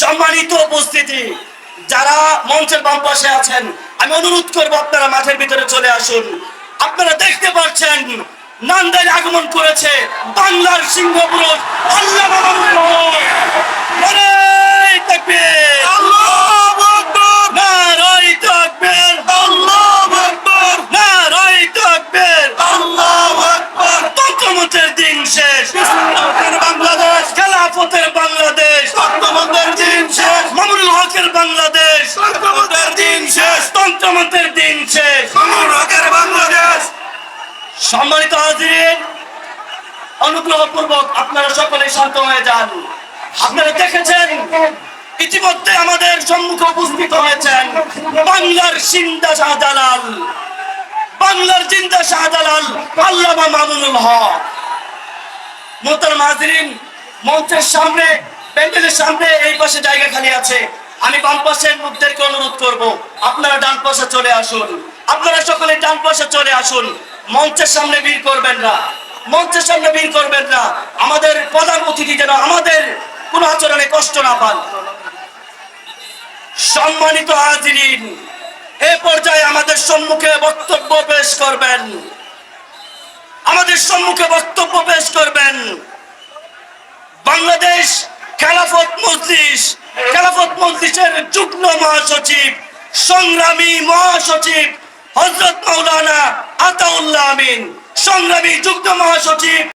সম্মানিত উপস্থিতি, যারা মঞ্চের বাম পাশে আছেন, আমি অনুরোধ করব আপনারা মাঠের ভিতরে চলে আসুন। আপনারা দেখতে পাচ্ছেন নান্দাইল আগমন করেছে বাংলার সিংহপুরুষ আল্লাহ তন্ত্রমন্ত্রের দিন শেষ। সম্মানিত হাজিরিন অনুগ্রহপূর্বক আপনারা সকলে শান্ত হয়ে যান। আপনারা দেখেছেন ইতিমধ্যে আমাদের সম্মুখে উপস্থিত হয়েছেন বাংলার সিন্দা শাহজালাল। বাংলার চিন্তা শাহজালাল আল্লামা মামুনুল হক। মোহতারাম হাজিরিন মঞ্চের সামনে প্যান্ডেলের সামনে এই পাশে জায়গা খালি আছে। আমি বাম পাশের অনুরোধ করব, আপনারা ডান পাশে চলে আসুন। আপনারা সকলে ডান পাশে চলে আসুন। মঞ্চের সামনে ভিড় করবেন না। মঞ্চের সামনে ভিড় করবেন না। আমাদের প্রধান অতিথি যেন আমাদের কোনো আচরণে কষ্ট না পান। সম্মানিত হাজিরিন, এ পর্যায়ে আমাদের সম্মুখে বক্তব্য পেশ করবেন। আমাদের সম্মুখে বক্তব্য পেশ করবেন। বাংলাদেশ খেলাফত মজলিস খেলাফত মজলিসের যুগ্ম মহাসচিব সংগ্রামী মহাসচিব হজরত মৌলানা আতাউল্লাহ আমিন সংগ্রামী যুগ্ম মহাসচিব